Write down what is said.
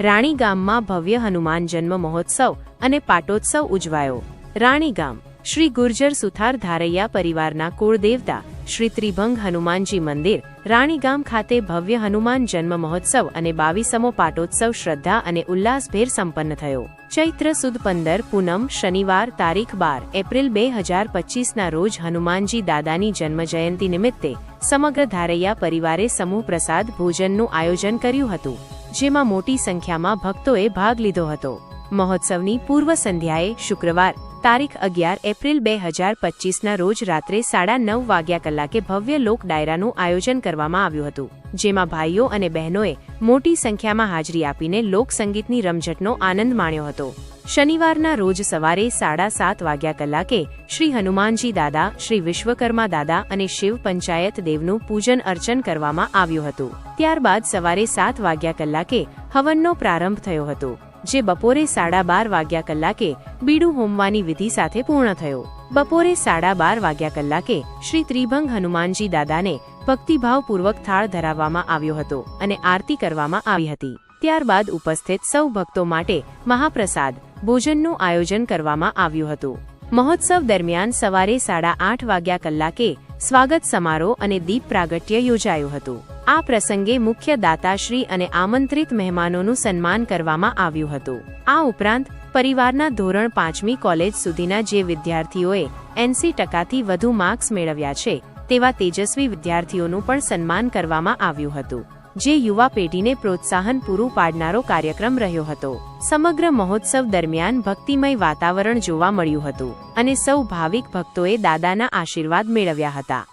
રાણી ગામમાં ભવ્ય હનુમાન જન્મ મહોત્સવ અને પાટોત્સવ ઉજવાયો. રાણીગામ, શ્રી ગુર્જર સુથાર ધારૈયા પરિવારના કુળદેવતા શ્રી ત્રિભંગ હનુમાનજી મંદિર, રાણીગામ ખાતે ભવ્ય હનુમાન જન્મ મહોત્સવ અને બાવીસમો પાટોત્સવ શ્રદ્ધા અને ઉલ્લાસભેર સંપન્ન થયો. ચૈત્ર સુદ પંદર, પૂનમ, શનિવાર, તારીખ બાર, એપ્રિલ બે હજાર પચીસના રોજ હનુમાનજી દાદાની જન્મ જયંતિ નિમિત્તે સમગ્ર ધારૈયા પરિવારે સમૂહ પ્રસાદ ભોજનનું આયોજન કર્યું હતું. જેમાં મોટી સંખ્યામાં ભક્તોએ ભાગ લીધો હતો. મહોત્સવની પૂર્વ સંધ્યાએ શુક્રવાર તારીખ અગિયાર એપ્રિલ બે હજાર પચીસના રોજ રાત્રે સાડા નવ વાગ્યા કલાકે ભવ્ય લોક ડાયરાનું આયોજન કરવામાં આવ્યું હતું, જેમાં ભાઈઓ અને બહેનોએ મોટી સંખ્યામાં હાજરી આપીને લોકસંગીતની રમઝટનો આનંદ માણ્યો હતો. શનિવારના રોજ સવારે સાડા સાત વાગ્યા કલાકે શ્રી હનુમાનજી દાદા, શ્રી વિશ્વકર્મા દાદા અને શિવ પંચાયત દેવનું પૂજન અર્ચન કરવામાં આવ્યું હતું. ત્યારબાદ સવારે સાત વાગ્યા કલાકે હવનનો પ્રારંભ થયો હતો. જે બપોરે સાડા બાર વાગ્યા કલાકે બીડું હોમવાની વિધિ સાથે પૂર્ણ થયો. બપોરે સાડા બાર વાગ્યા કલાકે શ્રી ત્રિભંગ હનુમાનજી દાદાને ભક્તિભાવપૂર્વક થાળ ધરાવવામાં આવ્યો હતો અને આરતી કરવામાં આવી હતી. ત્યારબાદ ઉપસ્થિત સૌ ભક્તો માટે મહાપ્રસાદ ભોજનનું આયોજન કરવામાં આવ્યું હતું. મહોત્સવ દરમિયાન સવારે સાડા આઠ વાગ્યા કલાકે સ્વાગત સમારોહ અને દીપ પ્રાગટ્ય યોજાયું હતું. આ પ્રસંગે મુખ્ય દાતાશ્રી અને આમંત્રિત મહેમાનોનું સન્માન કરવામાં આવ્યું હતું. આ ઉપરાંત, પરિવારના ધોરણ પાંચમી કોલેજ સુધીના જે વિદ્યાર્થીઓએ એનસી ટકાથી વધુ માર્ક્સ મેળવ્યા છે, તેવા તેજસ્વી વિદ્યાર્થીઓનું પણ સન્માન કરવામાં આવ્યું હતું, જે યુવા પેઢીને પ્રોત્સાહન પૂરું પાડનારો કાર્યક્રમ રહ્યો હતો. સમગ્ર મહોત્સવ દરમિયાન ભક્તિમય વાતાવરણ જોવા મળ્યું હતું અને સૌ ભાવિક ભક્તોએ દાદાના આશીર્વાદ મેળવ્યા હતા.